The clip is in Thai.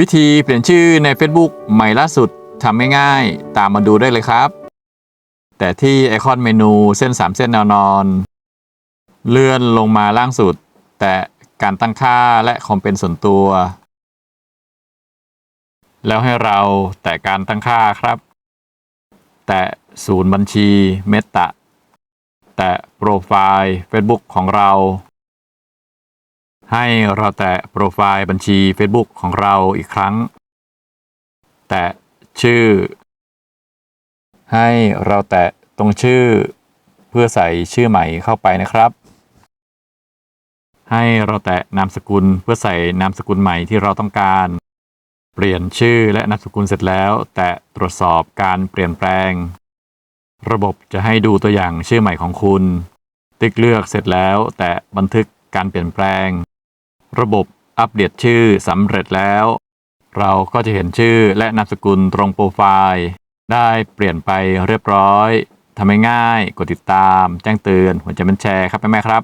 วิธีเปลี่ยนชื่อใน Facebook ใหม่ล่าสุดทำง่ายๆ ตามมาดูได้เลยครับ แต่ที่ไอคอนเมนูเส้น 3 เส้นแนวนอน เลื่อนลงมาล่างสุด แต่การตั้งค่าและคอมเป็นส่วนตัว แล้วให้เราแตะการตั้งค่าครับ แตะศูนย์บัญชีเมตตาแตะโปรไฟล์ Facebook ของเรา ให้เราแตะโปรไฟล์บัญชี Facebook ของเราอีกครั้ง แตะชื่อ ให้เราแตะตรงชื่อ เพื่อใส่ชื่อใหม่เข้าไปนะครับ ให้เราแตะนามสกุลเพื่อใส่นามสกุลใหม่ที่เราต้องการ เปลี่ยนชื่อและนามสกุลเสร็จแล้ว แตะตรวจสอบการเปลี่ยนแปลง ระบบจะให้ดูตัวอย่างชื่อใหม่ของคุณ ติ๊กเลือกเสร็จแล้ว แตะบันทึกการเปลี่ยนแปลง ระบบอัปเดตชื่อสำเร็จแล้ว เราก็จะเห็นชื่อและนามสกุลตรงโปรไฟล์ ได้เปลี่ยนไปเรียบร้อยทำให้ง่าย กดติดตาม แจ้งเตือนหัวใจมันแชร์ครับแม่ๆครับ